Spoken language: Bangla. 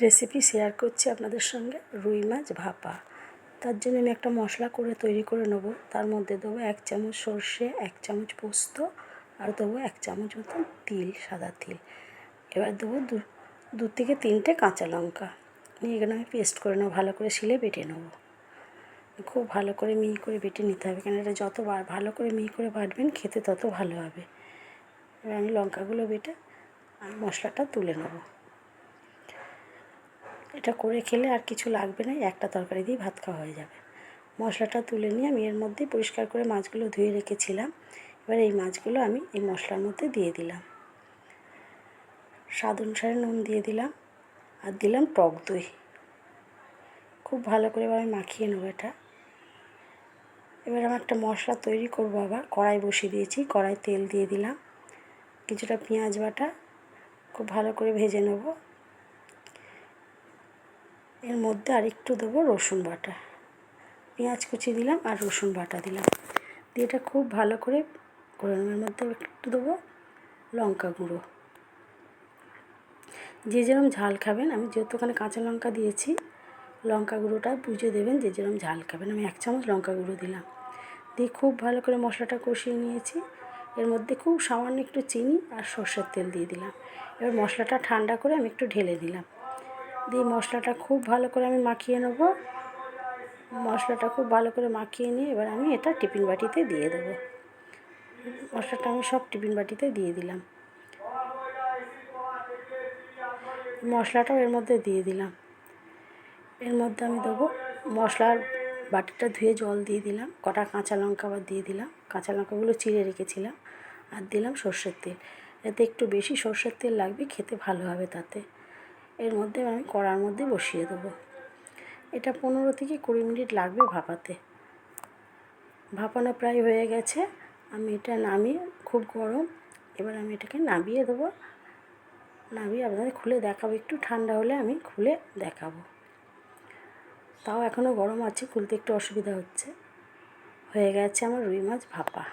রেসিপি শেয়ার করছি আপনাদের সঙ্গে, রুই মাছ ভাপা। তার জন্য আমি একটা মশলা করে তৈরি করে নেব। তার মধ্যে দেবো এক চামচ সর্ষে, এক চামচ পোস্ত আর দেবো এক চামচ মতন তিল, সাদা তিল। এবার দেবো দু দু থেকে তিনটে কাঁচা লঙ্কা। নিয়ে এখানে আমি পেস্ট করে নেব, ভালো করে শিলে বেটে নেব। খুব ভালো করে মিহি করে বেটে নিতে হবে কেন এটা যত ভালো করে মিহি করে বাটবেন, খেতে তত ভালো হবে। এবার আমি লঙ্কাগুলো বেটে আর মশলাটা তুলে নেব। এটা করে খেলে আর কিছু লাগবে না, একটা তরকারি দিয়ে ভাত খাওয়া হয়ে যাবে। মশলাটা তুলে নিয়ে আমি এর মধ্যে পরিষ্কার করে মাছগুলো ধুয়ে রেখেছিলাম। এবার এই মাছগুলো আমি এই মশলার মধ্যে দিয়ে দিলাম। স্বাদ অনুসারে নুন দিয়ে দিলাম আর দিলাম টক দই। খুব ভালো করে এবার আমি মাখিয়ে নেব এটা। এবার আমি একটা মশলা তৈরি করব আবার, কড়াই বসিয়ে দিয়েছি কড়াই তেল দিয়ে দিলাম। কিছুটা পেঁয়াজ বাটা, খুব ভালো করে ভেজে নেব। এর মধ্যে আর একটু দেবো রসুন বাটা। পেঁয়াজ কুচি দিলাম আর রসুন বাটা দিলাম। দিয়ে এটা খুব ভালো করে করে এর মধ্যে একটু দেবো লঙ্কা গুঁড়ো। যে যেরকম ঝাল খাবেন, আমি যেহেতু ওখানে কাঁচা লঙ্কা দিয়েছি, লঙ্কা গুঁড়োটা বুঝে দেবেন যে যেরকম ঝাল খাবেন। আমি এক চামচ লঙ্কা গুঁড়ো দিলাম। দিয়ে খুব ভালো করে মশলাটা কষিয়ে নিয়েছি। এর মধ্যে খুব সামান্য একটু চিনি আর সর্ষের তেল দিয়ে দিলাম। এবার মশলাটা ঠান্ডা করে আমি একটু ঢেলে দিলাম দিয়ে মশলাটা খুব ভালো করে আমি মাখিয়ে নেব। মশলাটা খুব ভালো করে মাখিয়ে নিয়ে এবার আমি এটা টিফিন বাটিতে দিয়ে দেবো। মশলাটা আমি সব টিফিন বাটিতে দিয়ে দিলাম। মশলাটাও এর মধ্যে দিয়ে দিলাম। এর মধ্যে আমি দেবো মশলার বাটিটা ধুয়ে জল দিয়ে দিলাম, কটা কাঁচা লঙ্কা আবার দিয়ে দিলাম। কাঁচা লঙ্কাগুলো চিড়ে রেখেছিলাম আর দিলাম সর্ষের তেল। এতে একটু বেশি সর্ষের তেল লাগবে, খেতে ভালো হবে তাতে। এর মধ্যে আমি কড়ার মধ্যে বসিয়ে দেবো। এটা পনেরো থেকে কুড়ি মিনিট লাগবে ভাপাতে। ভাপানো প্রায় হয়ে গেছে। আমি এটা নামিয়ে খুব গরম, এবার আমি এটাকে নামিয়ে দেবো। নামিয়ে আপনাদের খুলে দেখাবো। একটু ঠান্ডা হলে আমি খুলে দেখাবো। তাও এখনও গরম আছে, খুলতে একটু অসুবিধা হচ্ছে। হয়ে গেছে আমার রুই মাছ ভাপা।